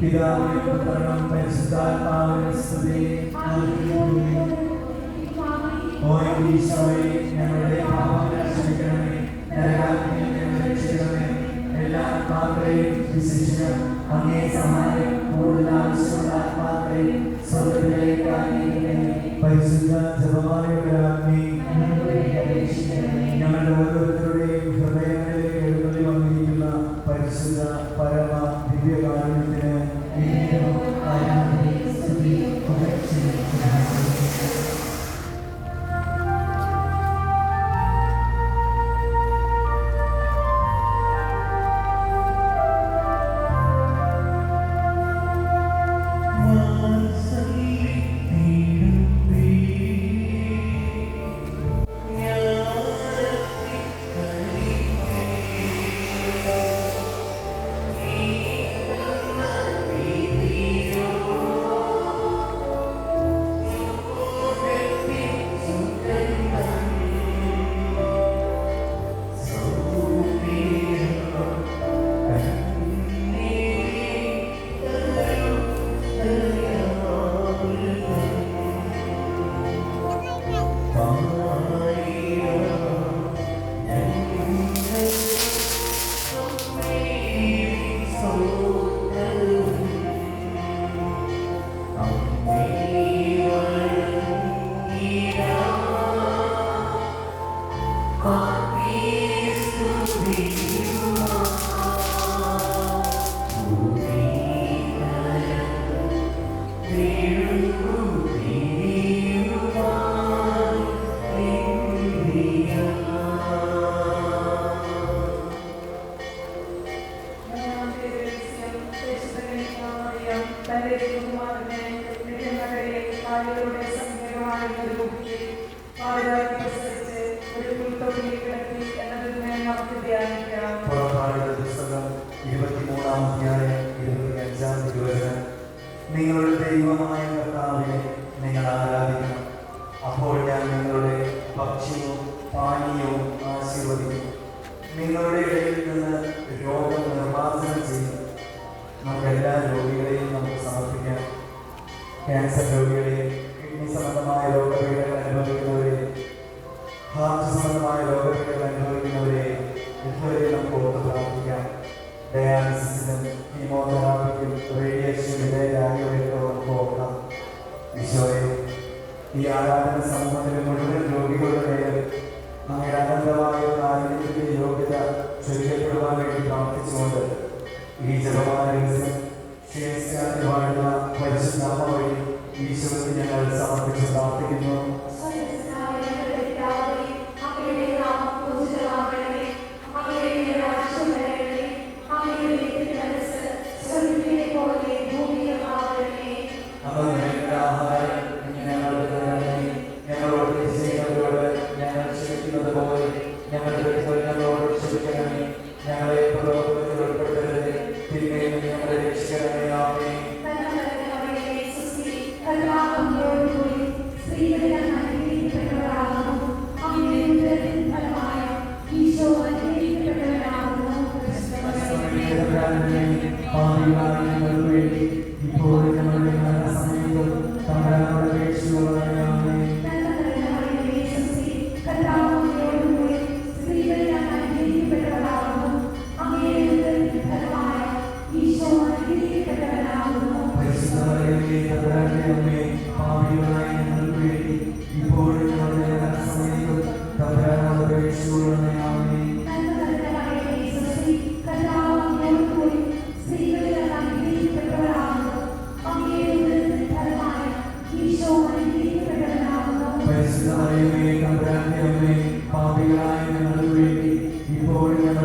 പിതാവിനും പുത്രനും പരിശുദ്ധാത്മാവിനും സ്തുതി ഓ ഈശോയെ ഞങ്ങളുടെ പാപങ്ങൾ ക്ഷമിക്കണമേ രക്ഷിക്കണമേ എല്ലാ ആത്മാക്കളെയും വിശേഷിക്കും അങ്ങേ സഹായം കൂടുതൽ ആവശ്യമുള്ള ആത്മാക്കളെയും സ്വർഗത്തിലേക്ക് ആനയിക്കണമേ പരിശുദ്ധ ജപമാലയുടെ ഞങ്ങളുടെ ഓരോരുത്തരുടെയും ഹൃദയങ്ങളിലേക്ക് നിങ്ങളുടെ ദൈവമായ കർത്താവിനെ നിങ്ങൾ ആരാധിക്കണം അപ്പോൾ ഞാൻ നിങ്ങളുടെ ഭക്ഷ്യവും പാനീയവും ആശീർവദിക്കും നിങ്ങളുടെ ഇടയിൽ നിന്ന് രോഗം നിർമ്മാർജനം ചെയ്യും നമുക്ക് എല്ലാ രോഗികളെയും നമുക്ക് സമർപ്പിക്കാം. ക്യാൻസർ രോഗികളെയും കിഡ്നി സംബന്ധമായ രോഗപീഠകൾ ഈശോയെ ഈ ആരാധന സമൂഹത്തിലെ മുഴുവൻ രോഗികളുടെ പേരിൽ നമ്മുടെ അനന്തമായ കാര്യത്തിന്റെ യോഗ്യത ചൊരിയപ്പെടുവാൻ വേണ്ടി പ്രാർത്ഥിച്ചുകൊണ്ട് ഈ ജപമാന രഹസ്യം ക്ഷേമിച്ചാൽ വാഴുന്ന പരിശുദ്ധ വഴി ഈശോയ്ക്ക് ഞങ്ങൾ സമർപ്പിച്ച് പ്രാർത്ഥിക്കുന്നു. പാപികളായ ഞങ്ങൾക്ക് വേണ്ടി ഇപ്പോഴും ഞങ്ങളുടെ മരണസമയത്തും തമ്പുരാനോട്